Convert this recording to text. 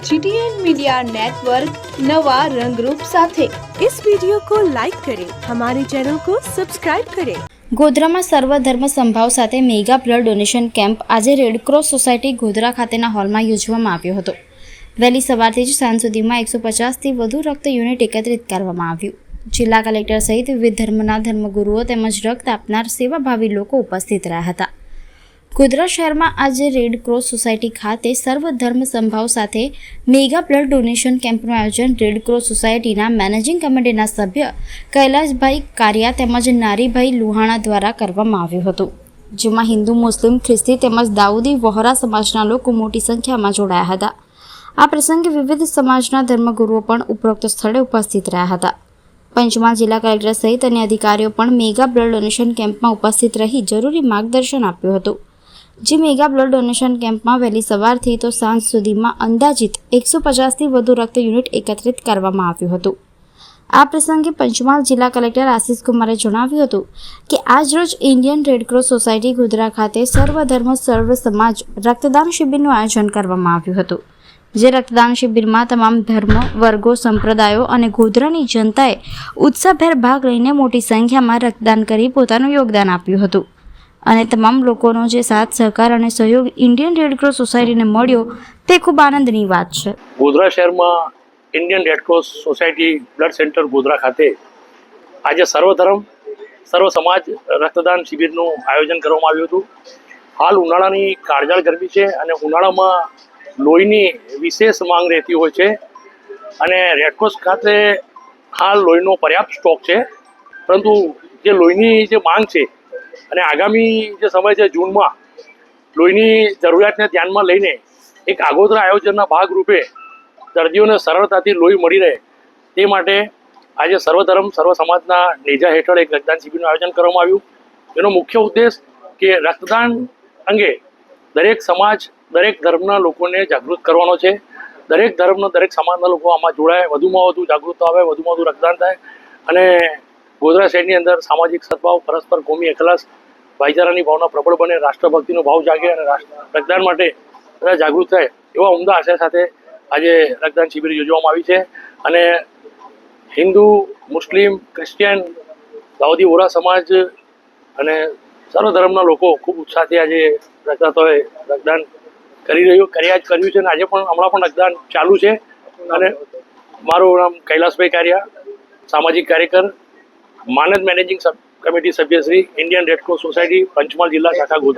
GTN media network नवा रंगरूप સાથે इस वीडियो को लाइक करें हमारे चैनल को सब्सक्राइब करें ગોધરામાં સર્વધર્મ સંભાવ સાથે મેગા બ્લડ ડોનેશન કેમ્પ આજે રેડક્રોસ સોસાયટી ગોધરા ખાતેના હોલમાં યોજવામાં આવ્યો હતો વહેલી સવારથી જ સાંજ સુધીમાં એકસો પચાસથી વધુ રક્ત યુનિટ એકત્રિત કરવામાં આવ્યું જિલ્લા કલેક્ટર સહિત વિવિધ ધર્મના ધર્મગુરુઓ તેમજ રક્ત આપનાર સેવાભાવી લોકો ઉપસ્થિત રહ્યા હતા ગોધરા શહેરમાં આજે રેડ ક્રોસ સોસાયટી ખાતે સર્વધર્મ સંભાવ સાથે મેગા બ્લડ ડોનેશન કેમ્પનું આયોજન રેડ ક્રોસ સોસાયટીના મેનેજિંગ કમિટીના સભ્ય કૈલાશભાઈ કારિયા તેમજ નારીભાઈ લુહાણા દ્વારા કરવામાં આવ્યું હતું, જેમાં હિન્દુ, મુસ્લિમ, ખ્રિસ્તી તેમજ દાઉદી વહોરા સમાજના લોકો મોટી સંખ્યામાં જોડાયા હતા. આ પ્રસંગે વિવિધ સમાજના ધર્મગુરુઓ પણ ઉપરોક્ત સ્થળે ઉપસ્થિત રહ્યા હતા. પંચમહાલ જિલ્લા કલેક્ટર સહિત અન્ય અધિકારીઓ પણ મેગા બ્લડ ડોનેશન કેમ્પમાં ઉપસ્થિત રહી જરૂરી માર્ગદર્શન આપ્યું હતું. જે મેગા બ્લડ ડોનેશન કેમ્પમાં વહેલી સવારથી તો સાંજ સુધીમાં અંદાજિત એકસો પચાસથી વધુ રક્ત યુનિટ એકત્રિત કરવામાં આવ્યું હતું. આ પ્રસંગે પંચમહાલ જિલ્લા કલેક્ટર આશિષ કુમારે જણાવ્યું હતું કે આજરોજ ઇન્ડિયન રેડક્રોસ સોસાયટી ગોધરા ખાતે સર્વધર્મ સર્વ સમાજ રક્તદાન શિબિરનું આયોજન કરવામાં આવ્યું હતું. જે રક્તદાન શિબિરમાં તમામ ધર્મ, વર્ગો, સંપ્રદાયો અને ગોધરાની જનતાએ ઉત્સાહભેર ભાગ લઈને મોટી સંખ્યામાં રક્તદાન કરી પોતાનું યોગદાન આપ્યું હતું. અને તમામ લોકોનો જે સાથ, સહકાર અને સહયોગ ઇન્ડિયન રેડક્રોસ સોસાયટીને મળ્યો, તે ખૂબ આનંદની વાત છે. ગોધરા શહેરમાં Indian red cross society blood centre Godhra ખાતે આજે સર્વધર્મ, સર્વ સમાજ રક્તદાન શિબિરનું આયોજન કરવામાં આવ્યું હતું. હાલ ઉનાળાની કાળજાળ ગરમી છે અને ઉનાળામાં લોહીની વિશેષ માંગ રહેતી હોય છે. અને રેડક્રોસ ખાતે હાલ લોહીનો પર્યાપ્ત સ્ટોક છે. પરંતુ જે લોહીની જે માંગ છે અને આગામી જે સમય છે જૂનમાં, લોહીની જરૂરિયાતને ધ્યાનમાં લઈને એક આગોતરા આયોજનના ભાગરૂપે દર્દીઓને સરળતાથી લોહી મળી રહે તે માટે આજે સર્વધર્મ સર્વ સમાજના નેજા હેઠળ એક રક્તદાન શિબિરનું આયોજન કરવામાં આવ્યું. એનો મુખ્ય ઉદ્દેશ કે રક્તદાન અંગે દરેક સમાજ, દરેક ધર્મના લોકોને જાગૃત કરવાનો છે. દરેક ધર્મના, દરેક સમાજના લોકો આમાં જોડાય, વધુમાં વધુ જાગૃતતા આવે, વધુમાં વધુ રક્તદાન થાય અને ગોધરા શહેરની અંદર સામાજિક સદભાવ, પરસ્પર કોમી એકલાસ ભાઈચારાની ભાવના પ્રબળ બને, રાષ્ટ્રભક્તિનો ભાવ જાગે અને રક્તદાન માટે બધા જાગૃત થાય એવા ઉમદા આશય સાથે આજે રક્તદાન શિબિર યોજવામાં આવી છે. અને હિન્દુ, મુસ્લિમ, ક્રિશ્ચિયન દાઉદી વોરા સમાજ અને સર્વ ધર્મના લોકો ખૂબ ઉત્સાહથી આજે રક્તદાતાઓએ રક્તદાન કરી રહ્યું, કર્યા જ કર્યું છે અને આજે પણ હમણાં પણ રક્તદાન ચાલુ છે. અને મારું નામ કૈલાસભાઈ કારિયા, સામાજિક કાર્યકર માનદ managing committee સભ્યશ્રી Indian red cross society Panchmahal જિલ્લા શાખા ગોધરા.